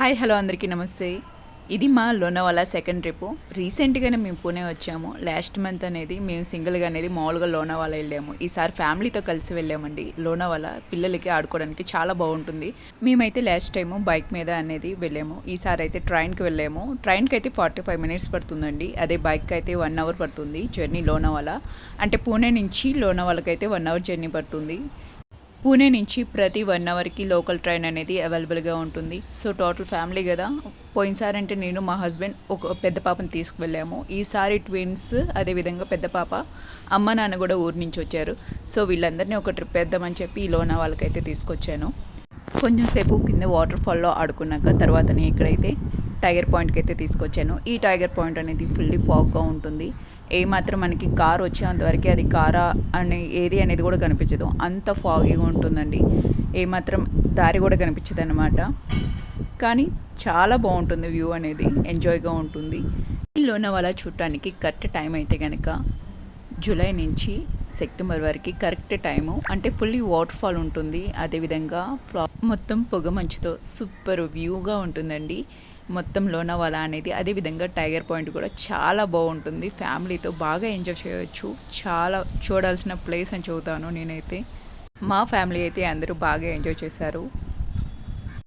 Hi hello అందరికీ నమస్తే. ఇది మా లోనావాలా సెకండ్ ట్రిప్. రీసెంట్గానే మేము పూణే వచ్చాము. లాస్ట్ మంత్ అనేది మేము సింగిల్గా అనేది మామూలుగా లోనావాలా వెళ్ళాము. ఈసారి ఫ్యామిలీతో కలిసి వెళ్ళామండి. లోనావాలా పిల్లలకి ఆడుకోవడానికి చాలా బాగుంటుంది. మేమైతే లాస్ట్ టైము బైక్ మీద అనేది వెళ్ళాము. ఈసారి అయితే ట్రైన్కి వెళ్ళాము. ట్రైన్కి అయితే ఫార్టీ ఫైవ్ మినిట్స్ పడుతుందండి. అదే బైక్ అయితే వన్ అవర్ పడుతుంది జర్నీ లోనావాలా. అంటే పూణే నుంచి లోనావాలాకి అయితే వన్ అవర్ జర్నీ పడుతుంది. పూణే నుంచి ప్రతి వన్ అవర్కి లోకల్ ట్రైన్ అనేది అవైలబుల్గా ఉంటుంది. సో టోటల్ ఫ్యామిలీ కదా. పోయినసారి అంటే నేను మా హస్బెండ్ ఒక పెద్ద పాపను తీసుకువెళ్ళాము. ఈసారి ట్విన్స్ అదేవిధంగా పెద్ద పాప అమ్మ నాన్న కూడా ఊరి నుంచి వచ్చారు. సో వీళ్ళందరినీ ఒక ట్రిప్ వేద్దామని చెప్పి ఈ లోనా వాళ్ళకైతే తీసుకొచ్చాను. కొంచెం సేపు కింద వాటర్ ఫాల్లో ఆడుకున్నాక తర్వాత నేను ఇక్కడైతే టైగర్ పాయింట్కి అయితే తీసుకొచ్చాను. ఈ టైగర్ పాయింట్ అనేది ఫుల్లీ ఫాగ్గా ఉంటుంది. ఏమాత్రం మనకి కార్ వచ్చేంతవరకు అది కారా అని ఏది అనేది కూడా కనిపించదు. అంత ఫాగీగా ఉంటుందండి. ఏమాత్రం దారి కూడా కనిపించదు అనమాట కానీ చాలా బాగుంటుంది వ్యూ అనేది. ఎంజాయ్గా ఉంటుంది. ఈ లోనావాలా చూడటానికి కరెక్ట్ టైం అయితే కనుక జూలై నుంచి సెప్టెంబర్ వరకు కరెక్ట్ టైము. అంటే ఫుల్లీ వాటర్ ఫాల్ ఉంటుంది. అదేవిధంగా మొత్తం పొగ మంచుతో సూపర్ వ్యూగా ఉంటుందండి. మొత్తం లోనావాలా అనేది అదేవిధంగా టైగర్ పాయింట్ కూడా చాలా బాగుంటుంది. ఫ్యామిలీతో బాగా ఎంజాయ్ చేయవచ్చు చాలా చూడాల్సిన ప్లేస్ అని చెబుతాను నేనైతే. మా ఫ్యామిలీ అయితే అందరూ బాగా ఎంజాయ్ చేశారు.